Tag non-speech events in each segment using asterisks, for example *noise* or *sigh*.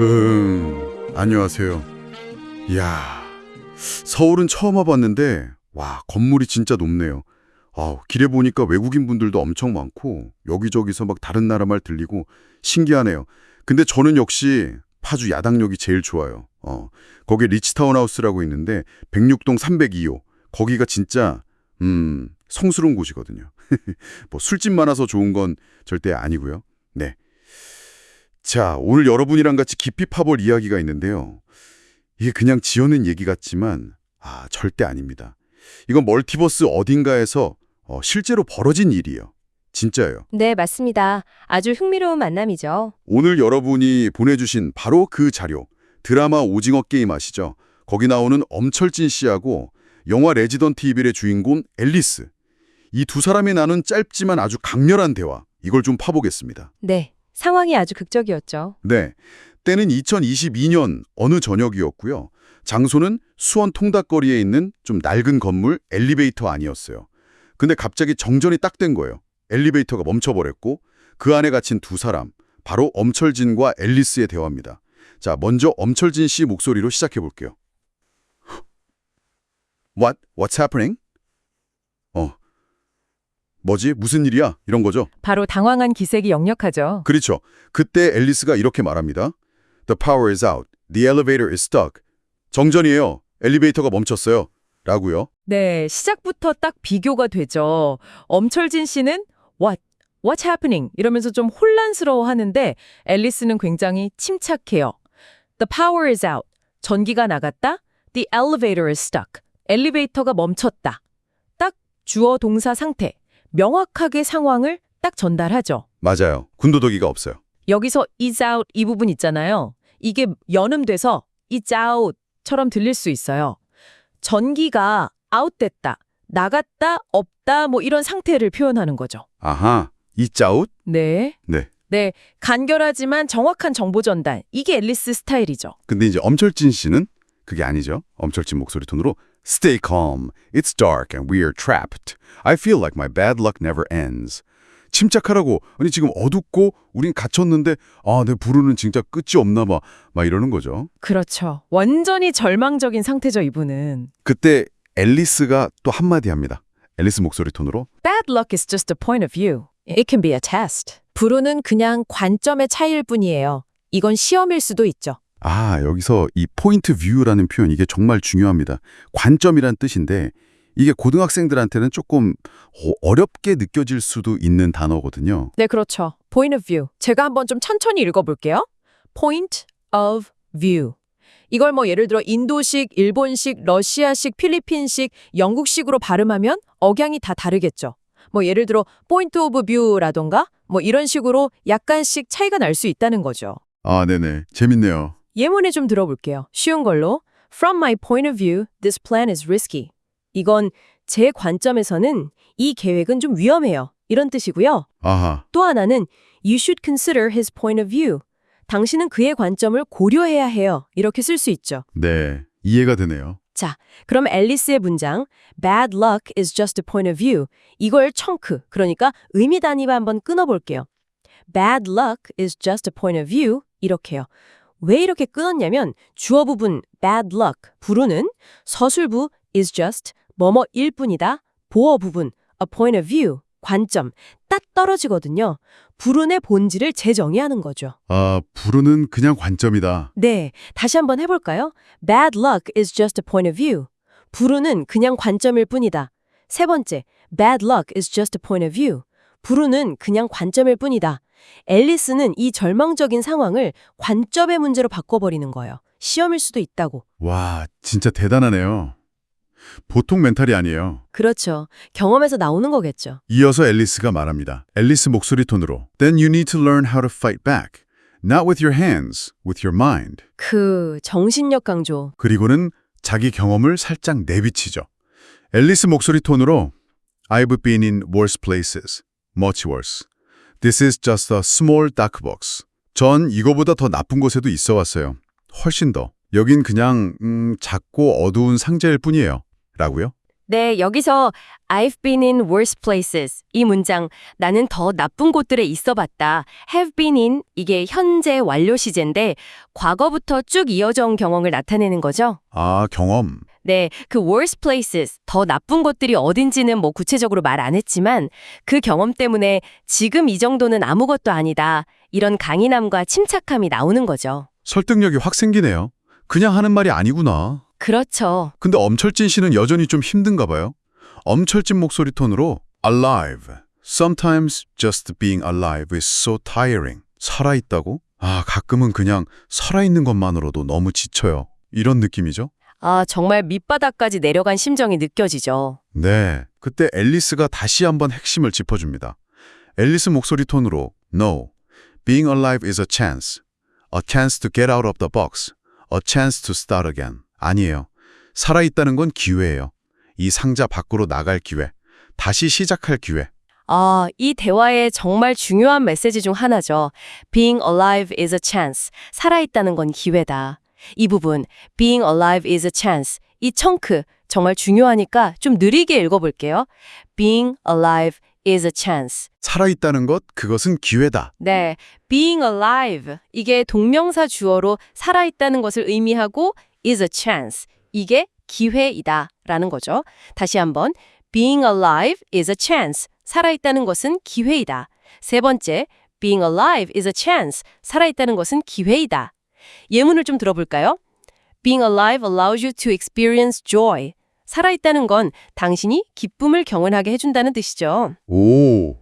음, 안녕하세요. 이야, 서울은 처음 와봤는데, 와, 건물이 진짜 높네요. 아, 길에 보니까 외국인 분들도 엄청 많고, 여기저기서 막 다른 나라 말 들리고, 신기하네요. 근데 저는 역시 파주 야당역이 제일 좋아요. 어, 거기 리치타운 하우스라고 있는데, 106동 302호. 거기가 진짜, 음, 성스러운 곳이거든요. *laughs* 뭐 술집 많아서 좋은 건 절대 아니고요. 네. 자, 오늘 여러분이랑 같이 깊이 파볼 이야기가 있는데요. 이게 그냥 지어낸 얘기 같지만 아, 절대 아닙니다. 이건 멀티버스 어딘가에서 어, 실제로 벌어진 일이에요. 진짜예요. 네, 맞습니다. 아주 흥미로운 만남이죠. 오늘 여러분이 보내주신 바로 그 자료, 드라마 오징어 게임 아시죠? 거기 나오는 엄철진 씨하고 영화 레지던트 이빌의 주인공 앨리스. 이 두 사람이 나눈 짧지만 아주 강렬한 대화, 이걸 좀 파보겠습니다. 네, 상황이 아주 극적이었죠. 네. 때는 2022년 어느 저녁이었고요. 장소는 수원 통닭거리에 있는 좀 낡은 건물 엘리베이터 안이었어요. 근데 갑자기 정전이 딱 된 거예요. 엘리베이터가 멈춰버렸고 그 안에 갇힌 두 사람, 바로 엄철진과 앨리스의 대화입니다. 자, 먼저 엄철진 씨 목소리로 시작해 볼게요. *gasps* What? What's happening? 어. 뭐지? 무슨 일이야? 이런 거죠. 바로 당황한 기색이 역력하죠. 그렇죠. 그때 앨리스가 이렇게 말합니다. The power is out. The elevator is stuck. 정전이에요. 엘리베이터가 멈췄어요. 라고요. 네, 시작부터 딱 비교가 되죠. 엄철진 씨는 What? What's happening? 이러면서 좀 혼란스러워 하는데 앨리스는 굉장히 침착해요. The power is out. 전기가 나갔다. The elevator is stuck. 엘리베이터가 멈췄다. 딱 주어 동사 상태. 명확하게 상황을 딱 전달하죠. 맞아요. 군더더기가 없어요. 여기서 is out 이 부분 있잖아요. 이게 연음돼서 is out처럼 들릴 수 있어요. 전기가 out됐다, 나갔다, 없다 뭐 이런 상태를 표현하는 거죠. 아하. It's out? 네. 네. 네, 간결하지만 정확한 정보 전달. 이게 앨리스 스타일이죠. 근데 이제 엄철진 씨는 그게 아니죠. 엄철진 목소리 톤으로 Stay calm. It's dark and we are trapped. I feel like my bad luck never ends. 침착하라고. 아니 지금 어둡고 우린 갇혔는데 아, 내 부르는 진짜 끝이 없나 봐. 막 이러는 거죠. 그렇죠. 완전히 절망적인 상태죠, 이분은. 그때 앨리스가 또 한마디 합니다. 앨리스 목소리 톤으로 Bad luck is just a point of view. It can be a test. 불운은 그냥 관점의 차이일 뿐이에요. 이건 시험일 수도 있죠. 아, 여기서 이 포인트 뷰라는 표현 이게 정말 중요합니다. 관점이란 뜻인데 이게 고등학생들한테는 조금 어- 어렵게 느껴질 수도 있는 단어거든요. 네, 그렇죠. Point of view. 제가 한번 좀 천천히 읽어볼게요. Point of view. 이걸 뭐 예를 들어 인도식, 일본식, 러시아식, 필리핀식, 영국식으로 발음하면 억양이 다 다르겠죠. 뭐 예를 들어 point of view라던가 뭐 이런 식으로 약간씩 차이가 날 수 있다는 거죠. 아, 네네. 재밌네요. 예문에 좀 들어볼게요. 쉬운 걸로. From my point of view, this plan is risky. 이건 제 관점에서는 이 계획은 좀 위험해요. 이런 뜻이고요. 아하. 또 하나는 You should consider his point of view. 당신은 그의 관점을 고려해야 해요. 이렇게 쓸 수 있죠. 네. 이해가 되네요. 자, 그럼 앨리스의 문장 Bad luck is just a point of view. 이걸 청크, 그러니까 의미 단위로 한번 끊어볼게요. Bad luck is just a point of view. 이렇게요. 왜 이렇게 끊었냐면 주어 부분 bad luck, 부르는 서술부 is just 뭐뭐일 뿐이다. 보어 부분 a point of view, 관점 딱 떨어지거든요. 불운의 본질을 재정의하는 거죠. 아, 부르는 그냥 관점이다. 네, 다시 한번 해볼까요? Bad luck is just a point of view. 불운은 그냥 관점일 뿐이다. 세 번째, bad luck is just a point of view. 불운은 그냥 관점일 뿐이다. 앨리스는 이 절망적인 상황을 관점의 문제로 바꿔버리는 거예요. 시험일 수도 있다고. 와, 진짜 대단하네요. 보통 멘탈이 아니에요. 그렇죠. 경험에서 나오는 거겠죠. 이어서 앨리스가 말합니다. 앨리스 목소리 톤으로 Then you need to learn how to fight back. Not with your hands, with your mind. 그 정신력 강조. 그리고는 자기 경험을 살짝 내비치죠. 앨리스 목소리 톤으로 I've been in worse places, much worse. This is just a small dark box. 전 이거보다 더 나쁜 곳에도 있어 왔어요. 훨씬 더. 여긴 그냥 음, 작고 어두운 상자일 뿐이에요. 라고요? 네, 여기서 I've been in worse places 이 문장 나는 더 나쁜 곳들에 있어 봤다. have been in 이게 현재 완료 시제인데 과거부터 쭉 이어져 온 경험을 나타내는 거죠. 아, 경험. 네, 그 worse places 더 나쁜 곳들이 어딘지는 뭐 구체적으로 말 안 했지만 그 경험 때문에 지금 이 정도는 아무것도 아니다. 이런 강인함과 침착함이 나오는 거죠. 설득력이 확 생기네요. 그냥 하는 말이 아니구나. 그렇죠. 근데 엄철진 씨는 여전히 좀 힘든가 봐요. 엄철진 목소리 톤으로 alive. Sometimes just being alive is so tiring. 살아있다고? 아, 가끔은 그냥 살아있는 것만으로도 너무 지쳐요. 이런 느낌이죠? 아, 정말 밑바닥까지 내려간 심정이 느껴지죠. 네. 그때 앨리스가 다시 한번 핵심을 짚어줍니다. 앨리스 목소리 톤으로 No. Being alive is a chance. A chance to get out of the box. A chance to start again. 아니에요. 살아있다는 건 기회예요. 이 상자 밖으로 나갈 기회. 다시 시작할 기회. 아, 이 대화의 정말 중요한 메시지 중 하나죠. Being alive is a chance. 살아있다는 건 기회다. 이 부분, being alive is a chance. 이 청크, 정말 중요하니까 좀 느리게 읽어볼게요. Being alive is a chance. 살아있다는 것, 그것은 기회다. 네, being alive. 이게 동명사 주어로 살아있다는 것을 의미하고 is a chance. 이게 기회이다. 라는 거죠. 다시 한번. being alive is a chance. 살아있다는 것은 기회이다. 세 번째, being alive is a chance. 살아있다는 것은 기회이다. 예문을 좀 들어볼까요? Being alive allows you to experience joy. 살아있다는 건 당신이 기쁨을 경험하게 해준다는 뜻이죠. 오,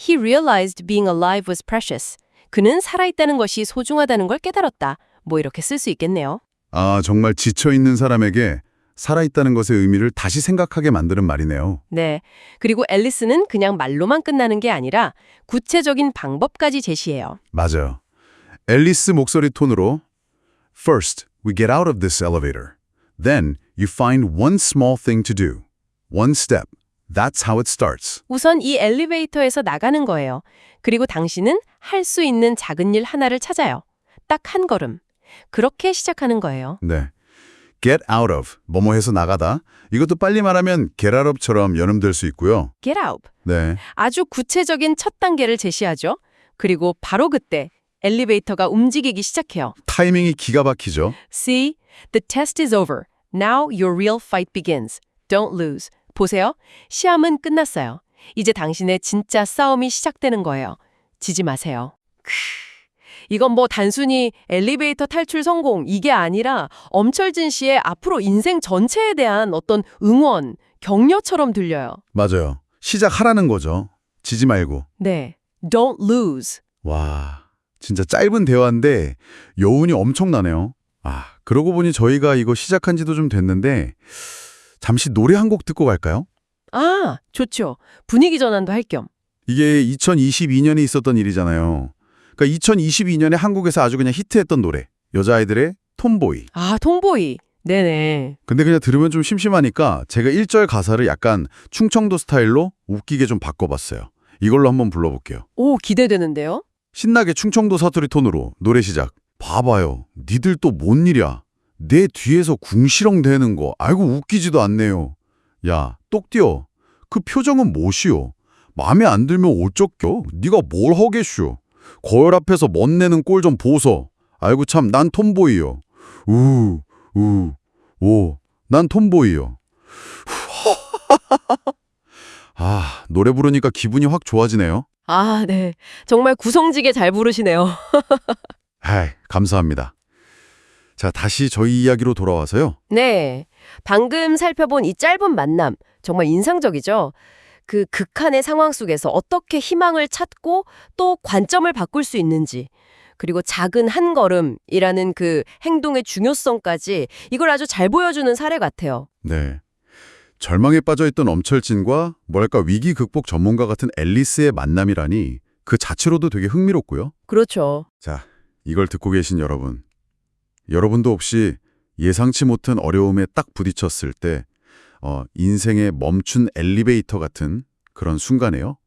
He realized being alive was precious. 그는 살아있다는 것이 소중하다는 걸 깨달았다. 뭐 이렇게 쓸 수 있겠네요. 아, 정말 지쳐있는 사람에게 살아있다는 것의 의미를 다시 생각하게 만드는 말이네요. 네. 그리고 앨리스는 그냥 말로만 끝나는 게 아니라 구체적인 방법까지 제시해요. 맞아요. 앨리스 목소리 톤으로 First, we get out of this elevator. Then, you find one small thing to do. One step. That's how it starts. 우선 이 엘리베이터에서 나가는 거예요. 그리고 당신은 할 수 있는 작은 일 하나를 찾아요. 딱 한 걸음. 그렇게 시작하는 거예요. 네. get out of, 뭐뭐 해서 나가다. 이것도 빨리 말하면 get out of처럼 연음될 수 있고요. Get out. 네. 아주 구체적인 첫 단계를 제시하죠. 그리고 바로 그때 엘리베이터가 움직이기 시작해요. 타이밍이 기가 막히죠. See, the test is over. Now your real fight begins. Don't lose. 보세요. 시험은 끝났어요. 이제 당신의 진짜 싸움이 시작되는 거예요. 지지 마세요. 크, 이건 뭐 단순히 엘리베이터 탈출 성공 이게 아니라 엄철진 씨의 앞으로 인생 전체에 대한 어떤 응원, 격려처럼 들려요. 맞아요. 시작하라는 거죠. 지지 말고. 네. Don't lose. 와, 진짜 짧은 대화인데 여운이 엄청나네요. 아, 그러고 보니 저희가 이거 시작한 지도 좀 됐는데 잠시 노래 한 곡 듣고 갈까요? 아, 좋죠. 분위기 전환도 할 겸. 이게 2022년에 있었던 일이잖아요. 그러니까 2022년에 한국에서 아주 그냥 히트했던 노래. 여자아이들의 톰보이. 아, 통보이. 네네. 근데 그냥 들으면 좀 심심하니까 제가 1절 가사를 약간 충청도 스타일로 웃기게 좀 바꿔봤어요. 이걸로 한번 불러볼게요. 오, 기대되는데요? 신나게 충청도 사투리 톤으로 노래 시작. 봐봐요. 니들 또 뭔 일이야. 내 뒤에서 궁시렁 대는 거 알고 웃기지도 않네요. 야, 똑띠어. 그 표정은 뭐시오? 마음에 안 들면 어쩌겨? 네가 뭘 하겠슈? 거울 앞에서 멋내는 꼴 좀 보소. 아이고 참, 난 톰보이요. 우, 우, 오, 난 톰보이요. 아, 노래 부르니까 기분이 확 좋아지네요. 아, 네. 정말 구성지게 잘 부르시네요. *laughs* 아이, 감사합니다. 자, 다시 저희 이야기로 돌아와서요. 네. 방금 살펴본 이 짧은 만남, 정말 인상적이죠? 그 극한의 상황 속에서 어떻게 희망을 찾고 또 관점을 바꿀 수 있는지, 그리고 작은 한 걸음이라는 그 행동의 중요성까지 이걸 아주 잘 보여주는 사례 같아요. 네. 절망에 빠져있던 엄철진과 뭐랄까 위기 극복 전문가 같은 앨리스의 만남이라니 그 자체로도 되게 흥미롭고요. 그렇죠. 자, 이걸 듣고 계신 여러분. 여러분도 혹시 예상치 못한 어려움에 딱 부딪혔을 때 어, 인생의 멈춘 엘리베이터 같은 그런 순간에요.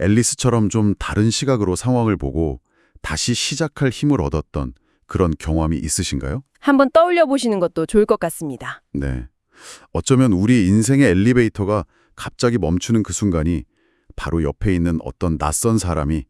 앨리스처럼 좀 다른 시각으로 상황을 보고 다시 시작할 힘을 얻었던 그런 경험이 있으신가요? 한번 떠올려 보시는 것도 좋을 것 같습니다. 네. 어쩌면 우리 인생의 엘리베이터가 갑자기 멈추는 그 순간이 바로 옆에 있는 어떤 낯선 사람이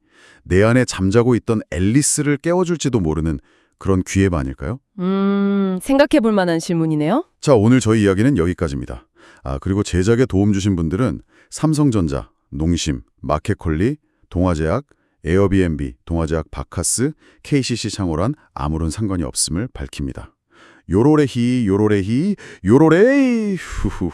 내 안에 잠자고 있던 앨리스를 깨워줄지도 모르는 그런 기회가 아닐까요? 음, 생각해 볼 만한 질문이네요. 자, 오늘 저희 이야기는 여기까지입니다. 아, 그리고 제작에 도움 주신 분들은 삼성전자, 농심, 마켓컬리, 동아제약, 에어비앤비, 동아제약 바카스, KCC 창호란 아무런 상관이 없음을 밝힙니다. 요로레히, 요로레히, 요로레이! *laughs* 후후.